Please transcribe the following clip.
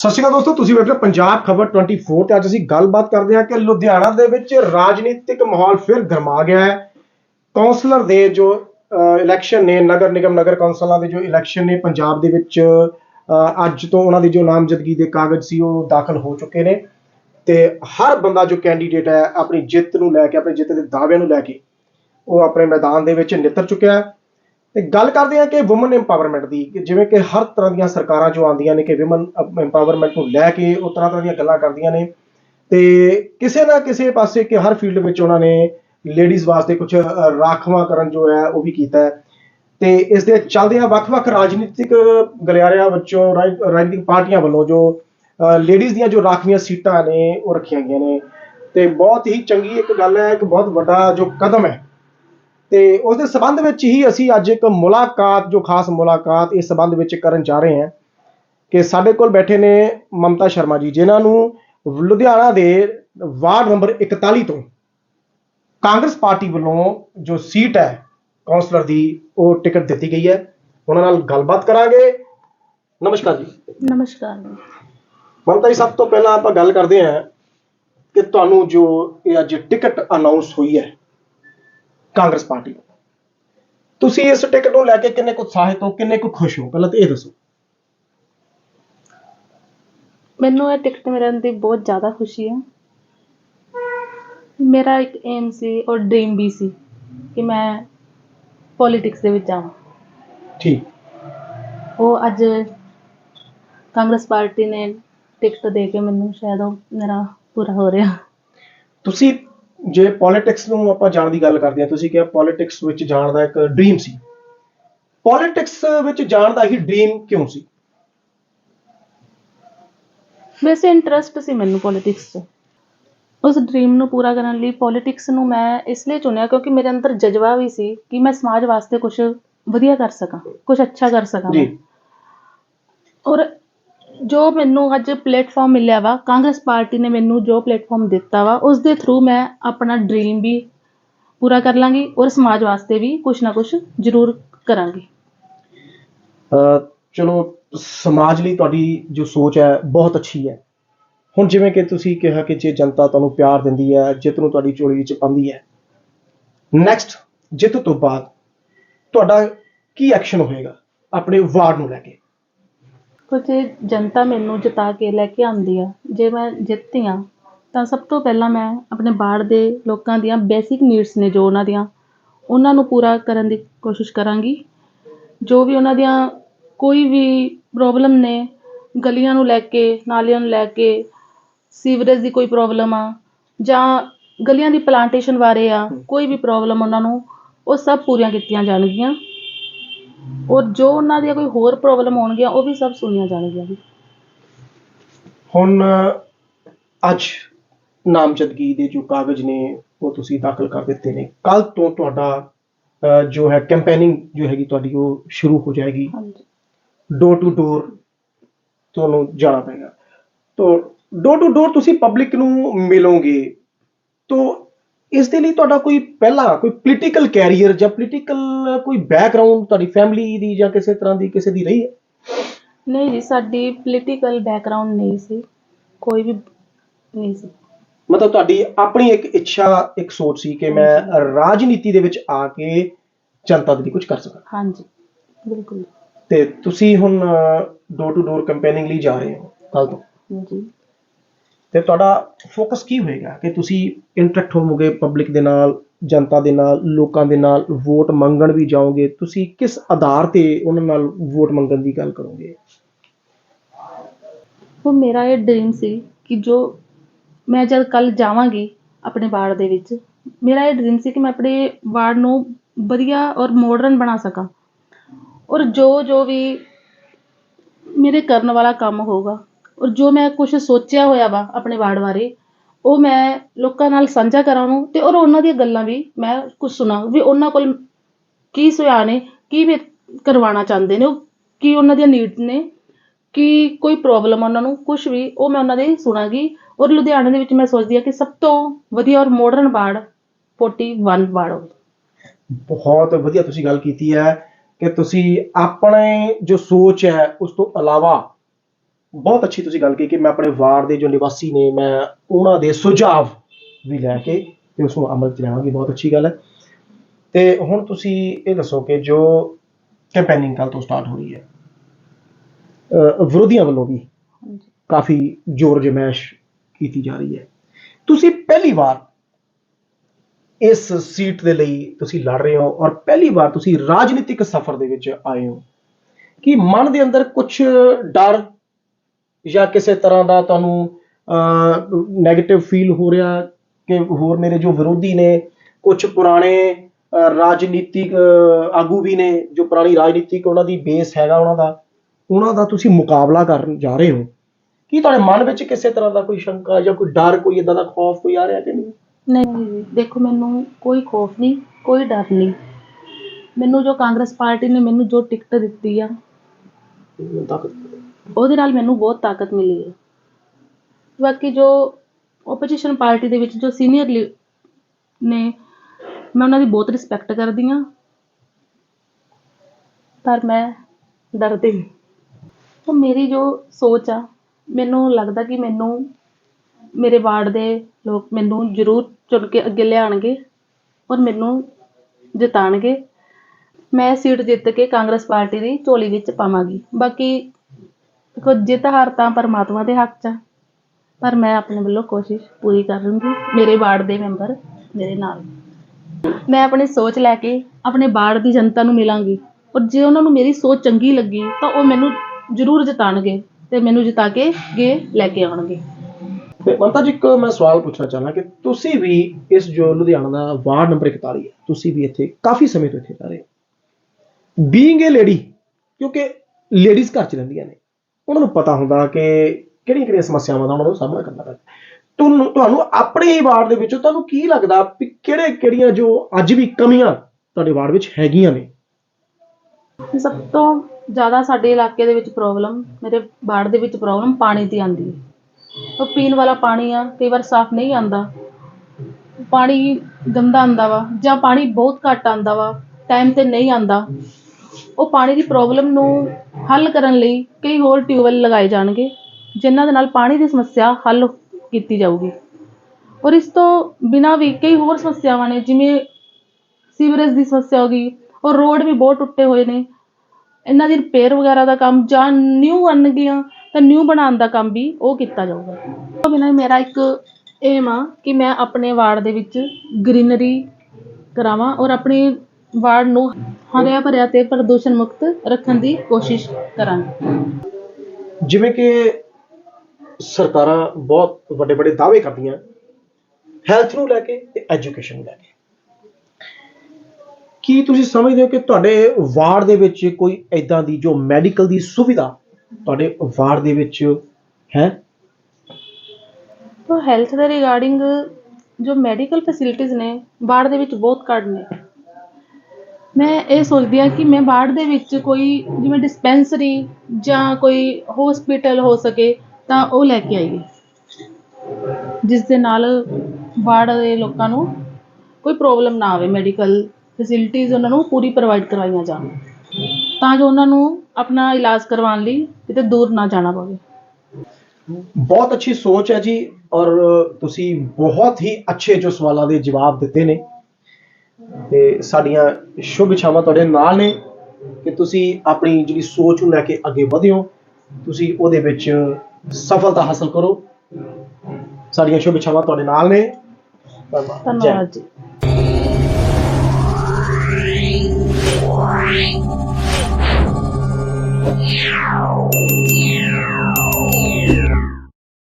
ਸਤਿ ਸ਼੍ਰੀ ਅਕਾਲ ਦੋਸਤੋ ਤੁਸੀਂ ਵੇਖ ਰਹੇ ਹੋ ਪੰਜਾਬ ਖਬਰ 24 ਤੇ ਅੱਜ ਅਸੀਂ ਗੱਲਬਾਤ ਕਰਦੇ ਹਾਂ ਕਿ ਲੁਧਿਆਣਾ ਦੇ ਵਿੱਚ ਰਾਜਨੀਤਿਕ ਮਾਹੌਲ ਫਿਰ ਗਰਮਾ ਗਿਆ ਹੈ। ਕੌਂਸਲਰ ਦੇ ਜੋ ਇਲੈਕਸ਼ਨ ਨੇ ਨਗਰ ਨਿਗਮ ਨਗਰ ਕੌਂਸਲਾਂ ਦੇ ਜੋ ਇਲੈਕਸ਼ਨ ਨੇ ਪੰਜਾਬ ਦੇ ਵਿੱਚ ਅ, ਅੱਜ ਤੋਂ ਉਹਨਾਂ ਦੀ ਜੋ ਨਾਮਜ਼ਦਗੀ ਦੇ ਕਾਗਜ਼ ਸੀ ਉਹ ਦਾਖਲ ਹੋ ਚੁੱਕੇ ਨੇ। ਤੇ ਹਰ ਬੰਦਾ ਜੋ ਕੈਂਡੀਡੇਟ ਹੈ ਆਪਣੀ ਜਿੱਤ ਨੂੰ ਲੈ ਕੇ ਆਪਣੀ ਜਿੱਤ ਦੇ ਦਾਅਵਿਆਂ ਨੂੰ ਲੈ ਕੇ ਉਹ ਆਪਣੇ ਮੈਦਾਨ ਦੇ ਵਿੱਚ ਨਿੱਤਰ ਚੁੱਕਿਆ ਹੈ। ਤੇ ਗੱਲ ਕਰਦੇ ਹਾਂ ਕਿ ਔਮਨ ਇੰਪਾਵਰਮੈਂਟ ਦੀ ਜਿਵੇਂ ਕਿ ਹਰ ਤਰ੍ਹਾਂ ਦੀਆਂ ਸਰਕਾਰਾਂ ਜੋ ਆਉਂਦੀਆਂ ਨੇ ਕਿ ਔਮਨ ਇੰਪਾਵਰਮੈਂਟ ਨੂੰ ਲੈ ਕੇ ਉਹ ਤਰ੍ਹਾਂ ਤਰ੍ਹਾਂ ਦੀਆਂ ਗੱਲਾਂ ਕਰਦੀਆਂ ਨੇ। ਤੇ ਕਿਸੇ ਨਾ ਕਿਸੇ ਪਾਸੇ ਕਿ ਹਰ ਫੀਲਡ ਵਿੱਚ ਉਹਨਾਂ ਨੇ ਲੇਡੀਜ਼ ਵਾਸਤੇ ਕੁਝ ਰਾਖਵਾਂ ਕਰਨ ਜੋ ਹੈ, ਉਹ ਵੀ ਕੀਤਾ ਹੈ। ਤੇ ਇਸ ਦੇ ਚੱਲਦਿਆਂ ਵੱਖ-ਵੱਖ ਰਾਜਨੀਤਿਕ ਗਲਿਆਰਿਆਂ ਵਿੱਚੋਂ ਰਾਜ- ਰਾਜਨੀਤਿਕ ਪਾਰਟੀਆਂ ਵੱਲੋਂ ਜੋ ਲੇਡੀਜ਼ ਦੀਆਂ ਜੋ ਰਾਖਵੀਆਂ ਸੀਟਾਂ ਨੇ, ਉਹ ਰੱਖੀਆਂ ਗਈਆਂ ਨੇ। ਤੇ ਬਹੁਤ ਹੀ ਚੰਗੀ ਇੱਕ ਗੱਲ ਹੈ, ਇੱਕ ਬਹੁਤ ਵੱਡਾ ਜੋ ਕਦਮ ਹੈ ਤੇ ਉਸ ਦੇ ਸਬੰਧ ਵਿੱਚ ਹੀ ਅਸੀਂ ਅੱਜ ਇੱਕ ਮੁਲਾਕਾਤ ਜੋ ਖਾਸ ਮੁਲਾਕਾਤ ਇਸ ਸਬੰਧ ਵਿੱਚ ਕਰਨ ਜਾ ਰਹੇ ਹਾਂ ਕਿ ਸਾਡੇ ਕੋਲ ਬੈਠੇ ਨੇ ਮਮਤਾ ਸ਼ਰਮਾ ਜੀ ਜਿਨ੍ਹਾਂ ਨੂੰ ਲੁਧਿਆਣਾ ਦੇ ਵਾਰਡ ਨੰਬਰ 41 ਤੋਂ ਕਾਂਗਰਸ ਪਾਰਟੀ ਵੱਲੋਂ ਜੋ ਸੀਟ ਹੈ ਕਾਉਂਸਲਰ ਦੀ ਉਹ ਟਿਕਟ ਦਿੱਤੀ ਗਈ ਹੈ। ਉਹਨਾਂ ਨਾਲ ਗੱਲਬਾਤ ਕਰਾਂਗੇ। ਨਮਸਕਾਰ ਜੀ। ਨਮਸਕਾਰ ਮਮਤਾ ਜੀ ਸਭ ਤੋਂ ਪਹਿਲਾਂ ਆਪਾਂ ਗੱਲ ਕਰਦੇ ਹਾਂ ਕਿ ਤੁਹਾਨੂੰ ਜੋ ਇਹ ਅੱਜ ਟਿਕਟ ਅਨਾਉਂਸ ਹੋਈ ਹੈ ਕਾਂਗਰਸ ਪਾਰਟੀ ਤੋਂ ਤੁਸੀਂ ਇਸ ਟਿਕਟ ਨੂੰ ਲੈ ਕੇ ਕਿੰਨੇ ਕੁ ਉਤਸ਼ਾਹਿਤ ਹੋ ਕਿੰਨੇ ਕੁ ਖੁਸ਼ ਹੋ? ਪਹਿਲਾਂ ਤਾਂ ਇਹ ਦੱਸੋ। ਮੈਨੂੰ ਇਹ ਟਿਕਟ ਮਿਲਣ ਦੀ ਬਹੁਤ ਜ਼ਿਆਦਾ ਖੁਸ਼ੀ ਹੈ। ਮੇਰਾ ਇੱਕ ਏਮ ਸੀ ਔਰ ਡ੍ਰੀਮ ਵੀ ਸੀ ਕਿ ਮੈਂ ਪੋਲਿਟਿਕਸ ਦੇ ਵਿੱਚ ਜਾਵਾਂ। ਠੀਕ। ਉਹ ਅੱਜ ਕਾਂਗਰਸ ਪਾਰਟੀ ਨੇ ਟਿਕਟ ਦੇ ਕੇ ਮੈਨੂੰ ਸ਼ਾਇਦ ਉਹ ਮੇਰਾ ਪੂਰਾ ਹੋ ਰਿਹਾ। ਤੁਸੀਂ ਜੇ ਪੋਲਿਟਿਕਸ ਨੂੰ ਆਪਾਂ ਜਾਣ ਦੀ ਗੱਲ ਕਰਦੇ ਹਾਂ ਤੁਸੀਂ ਕਿਹਾ ਪੋਲਿਟਿਕਸ ਵਿੱਚ ਜਾਣ ਦਾ ਇੱਕ ਡ੍ਰੀਮ ਸੀ। ਪੋਲਿਟਿਕਸ ਵਿੱਚ ਜਾਣ ਦਾ ਹੀ ਡ੍ਰੀਮ ਕਿਉਂ ਸੀ? ਵੈਸੇ ਇੰਟਰਸਟ ਸੀ ਮੈਨੂੰ ਪੋਲਿਟਿਕਸ 'ਚ। ਉਸ ਡ੍ਰੀਮ ਨੂੰ ਪੂਰਾ ਕਰਨ ਲਈ ਪੋਲਿਟਿਕਸ ਨੂੰ ਮੈਂ ਇਸ ਲਈ ਚੁਣਿਆ ਕਿਉਂਕਿ ਮੇਰੇ ਅੰਦਰ ਜਜ਼ਬਾ ਵੀ ਸੀ ਕਿ ਮੈਂ ਸਮਾਜ ਵਾਸਤੇ ਕੁਝ ਵਧੀਆ ਕਰ ਸਕਾਂ ਕੁਝ ਅੱਛਾ ਕਰ ਸਕਾਂ। ਜੀ। ਔਰ ਜੋ ਮੈਨੂੰ ਅੱਜ ਪਲੇਟਫਾਰਮ ਮਿਲਿਆ ਵਾ, ਕਾਂਗਰਸ ਪਾਰਟੀ ਨੇ ਮੈਨੂੰ ਜੋ ਪਲੇਟਫਾਰਮ ਦਿੱਤਾ ਵਾ, ਉਸ ਦੇ ਥਰੂ ਮੈਂ ਆਪਣਾ ਡਰੀਮ ਵੀ ਪੂਰਾ ਕਰ ਲਾਂਗੀ ਔਰ ਸਮਾਜ ਵਾਸਤੇ ਵੀ ਕੁਝ ਨਾ ਕੁਝ ਜ਼ਰੂਰ ਕਰਾਂਗੀ। ਚਲੋ, ਸਮਾਜ ਲਈ ਤੁਹਾਡੀ ਜੋ ਸੋਚ ਹੈ, ਬਹੁਤ ਅੱਛੀ ਹੈ। ਹੁਣ ਜਿਵੇਂ ਕਿ ਤੁਸੀਂ ਕਿਹਾ ਕਿ ਜੇ ਜਨਤਾ ਤੁਹਾਨੂੰ ਪਿਆਰ ਦਿੰਦੀ ਹੈ, ਜਿੱਤ ਨੂੰ ਤੁਹਾਡੀ ਚੋਲੀ ਵਿੱਚ ਪਾਉਂਦੀ ਹੈ। ਨੈਕਸਟ ਜਿੱਤ ਤੋਂ ਬਾਅਦ ਤੁਹਾਡਾ ਕੀ ਐਕਸ਼ਨ ਹੋਏਗਾ ਆਪਣੇ ਵਾਰਡ ਨੂੰ ਲੈ ਕੇ? ਕੁਝ ਜਨਤਾ ਮੈਨੂੰ ਜਿਤਾ ਕੇ ਲੈ ਕੇ ਆਉਂਦੀ ਆ ਜੇ ਮੈਂ ਜਿੱਤਦੀ ਹਾਂ ਤਾਂ ਸਭ ਤੋਂ ਪਹਿਲਾਂ ਮੈਂ ਆਪਣੇ ਬਾੜ ਦੇ ਲੋਕਾਂ ਦੀਆਂ ਬੇਸਿਕ ਨੀਡਸ ਨੇ ਜੋ ਉਹਨਾਂ ਦੀਆਂ ਉਹਨਾਂ ਨੂੰ ਪੂਰਾ ਕਰਨ ਦੀ ਕੋਸ਼ਿਸ਼ ਕਰਾਂਗੀ। ਜੋ ਵੀ ਉਹਨਾਂ ਦੀਆਂ ਕੋਈ ਵੀ ਪ੍ਰੋਬਲਮ ਨੇ ਗਲੀਆਂ ਨੂੰ ਲੈ ਕੇ ਨਾਲਿਆਂ ਨੂੰ ਲੈ ਕੇ ਸੀਵਰੇਜ ਦੀ ਕੋਈ ਪ੍ਰੋਬਲਮ ਆ ਜਾਂ ਗਲੀਆਂ ਦੀ ਪਲਾਂਟੇਸ਼ਨ ਬਾਰੇ ਆ ਕੋਈ ਵੀ ਪ੍ਰੋਬਲਮ ਉਹਨਾਂ ਨੂੰ ਉਹ ਸਭ ਪੂਰੀਆਂ ਕੀਤੀਆਂ ਜਾਣਗੀਆਂ। ਔਰ ਜੋ ਉਹਨਾਂ ਦੀਆਂ ਕੋਈ ਹੋਰ ਪ੍ਰੋਬਲਮ ਹੋਣਗੀਆਂ ਉਹ ਵੀ ਸਭ ਸੁਣੀਆਂ ਜਾਣਗੀਆਂ ਜੀ। ਹੁਣ ਅੱਜ ਨਾਮਜ਼ਦਗੀ ਦੇ ਜੋ ਕਾਗਜ਼ ਨੇ ਉਹ ਤੁਸੀਂ ਦਾਖਲ ਕਰ ਦਿੱਤੇ ਨੇ। ਕੱਲ ਤੋਂ ਤੁਹਾਡਾ ਜੋ ਹੈ ਕੈਂਪੇਨਿੰਗ ਜੋ ਹੈਗੀ ਤੁਹਾਡੀ ਉਹ ਸ਼ੁਰੂ ਹੋ ਜਾਏਗੀ। ਹਾਂਜੀ। ਡੋਰ ਟੂ ਡੋਰ ਤੁਹਾਨੂੰ ਜਾਣਾ ਪਏਗਾ। ਤੋ ਡੋਰ ਟੂ ਡੋਰ ਤੁਸੀਂ ਪਬਲਿਕ ਨੂੰ ਮਿਲੋਗੇ ਤੋ ਇਸ ਦੇ ਲਈ ਤੁਹਾਡਾ ਕੋਈ ਪਹਿਲਾ ਕੋਈ ਪੋਲੀਟੀਕਲ ਕੈਰੀਅਰ ਜਾਂ ਪੋਲੀਟੀਕਲ ਕੋਈ ਬੈਕਗ੍ਰਾਉਂਡ ਤੁਹਾਡੀ ਫੈਮਿਲੀ ਦੀ ਜਾਂ ਕਿਸੇ ਤਰ੍ਹਾਂ ਦੀ ਕਿਸੇ ਦੀ ਰਹੀ ਹੈ? ਨਹੀਂ ਜੀ ਸਾਡੀ ਪੋਲੀਟੀਕਲ ਬੈਕਗ੍ਰਾਉਂਡ ਨਹੀਂ ਸੀ। ਕੋਈ ਵੀ ਨਹੀਂ ਸੀ। ਮਤਲਬ ਤੁਹਾਡੀ ਆਪਣੀ ਇੱਕ ਇੱਛਾ ਇੱਕ ਸੋਚ ਸੀ ਕਿ ਮੈਂ ਰਾਜਨੀਤੀ ਦੇ ਵਿੱਚ ਆ ਕੇ ਜਨਤਾ ਦੇ ਲਈ ਕੁਝ ਕਰ ਸਕਾਂ। ਹਾਂਜੀ ਬਿਲਕੁਲ। ਤੇ ਤੁਸੀਂ ਹੁਣ ਡੋਰ ਟੂ ਡੋਰ ਕੈਂਪੇਨਿੰਗ ਲਈ ਜਾ ਰਹੇ ਹੋ ਕੱਲ ਤੋਂ? ਜੀ ਤੇ ਤੁਹਾਡਾ ਫੋਕਸ ਕੀ ਹੋਏਗਾ ਕਿ ਤੁਸੀਂ ਇੰਟਰੈਕਟ ਹੋਵੋਗੇ ਪਬਲਿਕ ਦੇ ਨਾਲ, ਜਨਤਾ ਦੇ ਨਾਲ, ਲੋਕਾਂ ਦੇ ਨਾਲ ਵੋਟ ਮੰਗਣ ਵੀ ਜਾਓਗੇ? ਤੁਸੀਂ ਕਿਸ ਆਧਾਰ ਤੇ ਉਹਨਾਂ ਨਾਲ ਵੋਟ ਮੰਗਣ ਦੀ ਗੱਲ ਕਰੋਗੇ? ਉਹ ਮੇਰਾ ਇਹ ਡ੍ਰੀਮ ਸੀ ਕਿ ਜੋ ਮੈਂ ਜਦ ਕੱਲ ਜਾਵਾਂਗੀ ਆਪਣੇ ਵਾਰਡ ਦੇ ਵਿੱਚ, ਮੇਰਾ ਇਹ ਡ੍ਰੀਮ ਸੀ ਕਿ ਮੈਂ ਆਪਣੇ ਵਾਰਡ ਨੂੰ ਵਧੀਆ ਔਰ ਮਾਡਰਨ ਬਣਾ ਸਕਾਂ। ਔਰ ਜੋ ਜੋ ਵੀ ਮੇਰੇ ਕਰਨ ਵਾਲਾ ਕੰਮ ਹੋਊਗਾ ਔਰ ਜੋ ਮੈਂ ਕੁਝ ਸੋਚਿਆ ਹੋਇਆ ਵਾ ਆਪਣੇ ਵਾਰਡ ਬਾਰੇ, ਉਹ ਮੈਂ ਲੋਕਾਂ ਨਾਲ ਸਾਂਝਾ ਕਰਾਂ ਉਹਨੂੰ ਤੇ ਔਰ ਉਹਨਾਂ ਦੀਆਂ ਗੱਲਾਂ ਵੀ ਮੈਂ ਕੁਝ ਸੁਣਾ ਵੀ ਉਹਨਾਂ ਕੋਲ ਕੀ ਸੁਝਾਅ ਨੇ, ਕੀ ਵੀ ਕਰਵਾਉਣਾ ਚਾਹੁੰਦੇ ਨੇ, ਉਹ ਕੀ ਉਹਨਾਂ ਦੀਆਂ ਨੀਡਸ ਨੇ, ਕਿ ਕੋਈ ਪ੍ਰੋਬਲਮ ਉਹਨਾਂ ਨੂੰ ਕੁਝ ਵੀ, ਉਹ ਮੈਂ ਉਹਨਾਂ ਦੀ ਸੁਣਾਂਗੀ। ਔਰ ਲੁਧਿਆਣੇ ਦੇ ਵਿੱਚ ਮੈਂ ਸੋਚਦੀ ਹਾਂ ਕਿ ਸਭ ਤੋਂ ਵਧੀਆ ਔਰ ਮਾਡਰਨ ਵਾਰਡ 41 ਵਾਰਡ ਹੋਵੇ। ਬਹੁਤ ਵਧੀਆ ਤੁਸੀਂ ਗੱਲ ਕੀਤੀ ਹੈ ਕਿ ਤੁਸੀਂ ਆਪਣੇ ਜੋ ਸੋਚ ਹੈ, ਉਸ ਤੋਂ ਇਲਾਵਾ ਬਹੁਤ ਅੱਛੀ ਤੁਸੀਂ ਗੱਲ ਕੀਤੀ ਕਿ ਮੈਂ ਆਪਣੇ ਵਾਰਡ ਦੇ ਜੋ ਨਿਵਾਸੀ ਨੇ ਮੈਂ ਉਹਨਾਂ ਦੇ ਸੁਝਾਅ ਵੀ ਲੈ ਕੇ ਤੇ ਉਸ ਨੂੰ ਅਮਲ ਚ ਲਿਆਵਾਂਗੀ। ਬਹੁਤ ਅੱਛੀ ਗੱਲ ਹੈ। ਤੇ ਹੁਣ ਤੁਸੀਂ ਇਹ ਦੱਸੋ ਕਿ ਜੋ ਕੈਂਪੇਨਿੰਗ ਕੱਲ ਤੋਂ ਸਟਾਰਟ ਹੋ ਰਹੀ ਹੈ ਵਿਰੋਧੀਆਂ ਵੱਲੋਂ ਵੀ ਕਾਫੀ ਜ਼ੋਰ ਜਮੈਸ਼ ਕੀਤੀ ਜਾ ਰਹੀ ਹੈ। ਤੁਸੀਂ ਪਹਿਲੀ ਵਾਰ ਇਸ ਸੀਟ ਦੇ ਲਈ ਤੁਸੀਂ ਲੜ ਰਹੇ ਹੋ ਔਰ ਪਹਿਲੀ ਵਾਰ ਤੁਸੀਂ ਰਾਜਨੀਤਿਕ ਸਫ਼ਰ ਦੇ ਵਿੱਚ ਆਏ ਹੋ। ਕਿ ਮਨ ਦੇ ਅੰਦਰ ਕੁਝ ਡਰ ਜਾਂ ਕਿਸੇ ਤਰ੍ਹਾਂ ਦਾ ਤੁਹਾਨੂੰ 네ਗੇਟਿਵ ਫੀਲ ਹੋ ਰਿਹਾ ਕਿ ਹੋਰ ਮੇਰੇ ਜੋ ਵਿਰੋਧੀ ਨੇ ਕੁਝ ਪੁਰਾਣੇ ਰਾਜਨੀਤਿਕ ਆਗੂ ਵੀ ਨੇ ਜੋ ਪੁਰਾਣੀ ਰਾਜਨੀਤਿਕ ਉਹਨਾਂ ਦੀ ਬੇਸ ਹੈਗਾ ਉਹਨਾਂ ਦਾ ਉਹਨਾਂ ਦਾ ਤੁਸੀਂ ਮੁਕਾਬਲਾ ਕਰਨ ਜਾ ਰਹੇ ਹੋ। ਕੀ ਤੁਹਾਡੇ ਮਨ ਵਿੱਚ ਕਿਸੇ ਤਰ੍ਹਾਂ ਦਾ ਕੋਈ ਸ਼ੰਕਾ ਜਾਂ ਕੋਈ ਡਰ ਕੋਈ ਇਦਾਂ ਦਾ ਖੌਫ ਕੋਈ ਆ ਰਿਹਾ ਕਿ ਨਹੀਂ? ਨਹੀਂ ਜੀ ਦੇਖੋ ਮੈਨੂੰ ਕੋਈ ਖੌਫ ਨਹੀਂ ਕੋਈ ਡਰ ਨਹੀਂ। ਮੈਨੂੰ ਜੋ ਕਾਂਗਰਸ ਪਾਰਟੀ ਨੇ ਮੈਨੂੰ ਜੋ ਟਿਕਟ ਦਿੱਤੀ ਆ ਮੈਨੂੰ ਉਹਦੇ ਨਾਲ ਮੈਨੂੰ ਬਹੁਤ ਤਾਕਤ ਮਿਲੀ ਹੈ। ਬਾਕੀ ਜੋ ਆਪੋਜੀਸ਼ਨ ਪਾਰਟੀ ਦੇ ਵਿੱਚ ਜੋ ਸੀਨੀਅਰ ਨੇ, ਮੈਂ ਉਹਨਾਂ ਦੀ ਬਹੁਤ ਰਿਸਪੈਕਟ ਕਰਦੀ ਹਾਂ। ਪਰ ਮੈਂ ਡਰਦੀ ਨਹੀਂ। ਤਾਂ ਮੇਰੀ ਜੋ ਸੋਚ ਆ, ਮੈਨੂੰ ਲੱਗਦਾ ਕਿ ਮੈਨੂੰ ਮੇਰੇ ਵਾਰਡ ਦੇ ਲੋਕ ਮੈਨੂੰ ਜ਼ਰੂਰ ਚੁਣ ਕੇ ਅੱਗੇ ਲਿਆਣਗੇ ਔਰ ਮੈਨੂੰ ਜਿਤਾਣਗੇ। ਮੈਂ ਸੀਟ ਜਿੱਤ ਕੇ ਕਾਂਗਰਸ ਪਾਰਟੀ ਦੀ ਝੋਲੀ ਵਿੱਚ ਪਾਵਾਂਗੀ। ਬਾਕੀ ਦੇਖੋ, ਜਿੱਤ ਹਾਰ ਤਾਂ ਪਰਮਾਤਮਾ ਦੇ ਹੱਥ 'ਚ ਆ। ਪਰ ਮੈਂ ਆਪਣੇ ਵੱਲੋਂ ਕੋਸ਼ਿਸ਼ ਪੂਰੀ ਕਰੂੰਗੀ ਮੇਰੇ ਵਾਰਡ ਦੇ ਮੈਂਬਰ ਮੇਰੇ ਨਾਲ। ਮੈਂ ਆਪਣੀ ਸੋਚ ਲੈ ਕੇ ਆਪਣੇ ਵਾਰਡ ਦੀ ਜਨਤਾ ਨੂੰ ਮਿਲਾਂਗੀ। ਔਰ ਜੇ ਉਹਨਾਂ ਨੂੰ ਮੇਰੀ ਸੋਚ ਚੰਗੀ ਲੱਗੀ, ਤਾਂ ਉਹ ਮੈਨੂੰ ਜ਼ਰੂਰ ਜਿਤਾਣਗੇ ਤੇ ਮੈਨੂੰ ਜਿਤਾ ਕੇ ਗੇ ਲੈ ਕੇ ਆਉਣਗੇ। ਤੇ ਮਮਤਾ ਜੀ, ਇੱਕ ਮੈਂ ਸਵਾਲ ਪੁੱਛਣਾ ਚਾਹਨਾ ਕਿ ਤੁਸੀਂ ਵੀ ਇਸ ਜੋ ਲੁਧਿਆਣਾ ਦਾ ਵਾਰਡ ਨੰਬਰ 41 ਹੈ, ਤੁਸੀਂ ਵੀ ਇੱਥੇ ਕਾਫੀ ਸਮੇਂ ਤੋਂ ਇੱਥੇ ਰਹਿ ਰਹੇ ਹੋ। ਬੀਇੰਗ ਏ ਲੇਡੀ ਕਿਉਂਕਿ ਲੇਡੀਜ਼ ਘਰ ਚ ਰਹਿੰਦੀਆਂ ਨੇ। ਉਹਨਾਂ ਨੂੰ ਪਤਾ ਹੁੰਦਾ ਕਿ ਕਿਹੜੀਆਂ ਕਿਹੜੀਆਂ ਸਮੱਸਿਆਵਾਂ ਦਾ ਉਹਨਾਂ ਨੂੰ ਸਾਹਮਣਾ ਕਰਨਾ ਪੈਂਦਾ। ਤੁਹਾਨੂੰ ਤੁਹਾਨੂੰ ਆਪਣੇ ਹੀ ਵਾਰਡ ਦੇ ਵਿੱਚੋਂ ਤੁਹਾਨੂੰ ਕੀ ਲੱਗਦਾ ਵੀ ਕਿਹੜੇ, ਕਿਹੜੀਆਂ ਜੋ ਅੱਜ ਵੀ ਕਮੀਆਂ ਤੁਹਾਡੇ ਵਾਰਡ ਵਿੱਚ ਹੈਗੀਆਂ ਨੇ? ਸਭ ਤੋਂ ਜ਼ਿਆਦਾ ਸਾਡੇ ਇਲਾਕੇ ਦੇ ਵਿੱਚ ਪ੍ਰੋਬਲਮ ਮੇਰੇ ਵਾਰਡ ਦੇ ਵਿੱਚ ਪ੍ਰੋਬਲਮ ਪਾਣੀ ਦੀ ਆਉਂਦੀ ਹੈ। ਉਹ ਪੀਣ ਵਾਲਾ ਪਾਣੀ ਆ, ਕਈ ਵਾਰ ਸਾਫ਼ ਨਹੀਂ ਆਉਂਦਾ। ਪਾਣੀ ਗੰਦਾ ਆਉਂਦਾ ਵਾ ਜਾਂ ਪਾਣੀ ਬਹੁਤ ਘੱਟ ਆਉਂਦਾ ਵਾ ਟਾਈਮ ਤੇ ਨਹੀਂ ਆਉਂਦਾ। ਉਹ ਪਾਣੀ ਦੀ ਪ੍ਰੋਬਲਮ ਨੂੰ ਹੱਲ ਕਰਨ ਲਈ ਕਈ ਹੋਰ ਟਿਊਬਵੈੱਲ ਲਗਾਏ ਜਾਣਗੇ, ਜਿਨ੍ਹਾਂ ਦੇ ਨਾਲ ਪਾਣੀ ਦੀ ਸਮੱਸਿਆ ਹੱਲ ਕੀਤੀ ਜਾਊਗੀ। ਔਰ ਇਸ ਤੋਂ ਬਿਨਾਂ ਵੀ ਕਈ ਹੋਰ ਸਮੱਸਿਆਵਾਂ ਨੇ, ਜਿਵੇਂ ਸੀਵਰੇਜ ਦੀ ਸਮੱਸਿਆ ਹੋ ਗਈ, ਔਰ ਰੋਡ ਵੀ ਬਹੁਤ ਟੁੱਟੇ ਹੋਏ ਨੇ। ਇਹਨਾਂ ਦੀ ਰਿਪੇਅਰ ਵਗੈਰਾ ਦਾ ਕੰਮ ਜਾਂ ਨਿਊ ਬਣਨਗੀਆਂ ਤਾਂ ਨਿਊ ਬਣਾਉਣ ਦਾ ਕੰਮ ਵੀ ਉਹ ਕੀਤਾ ਜਾਊਗਾ। ਤੋਂ ਬਿਨਾਂ ਮੇਰਾ ਇੱਕ ਏਮ ਆ ਕਿ ਮੈਂ ਆਪਣੇ ਵਾਰਡ ਦੇ ਵਿੱਚ ਗ੍ਰੀਨਰੀ ਕਰਾਵਾਂ ਔਰ ਆਪਣੇ ਵਾਰਡ ਨੂੰ ਹਰਿਆ ਭਰਿਆ ਤੇ ਪ੍ਰਦੂਸ਼ਣ ਮੁਕਤ ਰੱਖਣ ਦੀ ਕੋਸ਼ਿਸ਼ ਕਰਾਂਗੀ। ਜਿਵੇਂ ਕਿ ਸਰਕਾਰਾਂ ਬਹੁਤ ਵੱਡੇ ਵੱਡੇ ਦਾਅਵੇ ਕਰਦੀਆਂ ਹੈਲਥ ਨੂੰ ਲੈ ਕੇ ਤੇ ਐਜੂਕੇਸ਼ਨ ਨੂੰ ਲੈ ਕੇ। ਕੀ ਤੁਸੀਂ ਸਮਝਦੇ ਹੋ ਕਿ ਤੁਹਾਡੇ ਵਾਰਡ ਦੇ ਵਿੱਚ ਕੋਈ ਐਦਾਂ ਦੀ ਜੋ ਮੈਡੀਕਲ ਦੀ ਸੁਵਿਧਾ ਤੁਹਾਡੇ ਵਾਰਡ ਦੇ ਵਿੱਚ ਹੈ? ਤਾਂ ਹੈਲਥ ਦੇ ਰਿਗਾਰਡਿੰਗ ਜੋ ਮੈਡੀਕਲ ਫੈਸਿਲਿਟੀਜ਼ ਨੇ ਵਾਰਡ ਦੇ ਵਿੱਚ ਬਹੁਤ ਘੱਟ ਨੇ। ਮੈਂ ਇਹ ਸੋਚਦੀ ਹਾਂ ਕਿ ਮੈਂ ਵਾਰਡ ਦੇ ਵਿੱਚ ਕੋਈ ਜਿਵੇਂ ਡਿਸਪੈਂਸਰੀ ਜਾਂ ਕੋਈ ਹਸਪੀਟਲ ਹੋ ਸਕੇ ਤਾਂ ਉਹ ਲੈ ਕੇ ਆਈਏ। ਜਿਸ ਦੇ ਨਾਲ ਵਾਰਡ ਦੇ ਲੋਕਾਂ ਨੂੰ ਕੋਈ ਪ੍ਰੋਬਲਮ ਨਾ ਆਵੇ ਮੈਡੀਕਲ ਫੈਸਿਲਿਟੀਜ਼ ਉਹਨਾਂ ਨੂੰ ਪੂਰੀ ਪ੍ਰੋਵਾਈਡ ਕਰਵਾਈਆਂ ਜਾਣ। ਤਾਂ ਜੋ ਉਹਨਾਂ ਨੂੰ ਆਪਣਾ ਇਲਾਜ ਕਰਵਾਉਣ ਲਈ ਕਿਤੇ ਦੂਰ ਨਾ ਜਾਣਾ ਪਵੇ। ਬਹੁਤ ਅੱਛੀ ਸੋਚ ਹੈ ਜੀ ਔਰ ਤੁਸੀਂ ਬਹੁਤ ਹੀ ਅੱਛੇ ਜੋ ਸਵਾਲਾਂ ਦੇ ਜਵਾਬ ਦਿੱਤੇ ਨੇ। ਤੇ ਸਾਡੀਆਂ ਸ਼ੁਭ ਇਛਾਵਾਂ ਤੁਹਾਡੇ ਨਾਲ ਨੇ ਕਿ ਤੁਸੀਂ ਆਪਣੀ ਜਿਹੜੀ ਸੋਚ ਨੂੰ ਲੈ ਕੇ ਅੱਗੇ ਵਧਿਓ। ਤੁਸੀਂ ਉਹਦੇ ਵਿੱਚ ਸਫਲਤਾ ਹਾਸਲ ਕਰੋ। ਸਾਡੀਆਂ ਸ਼ੁਭ ਇਛਾਵਾਂ ਤੁਹਾਡੇ ਨਾਲ ਨੇ। ਧੰਨਵਾਦ। ਜੈ ਧੰਨਵਾਦ ਜੀ। Yeah.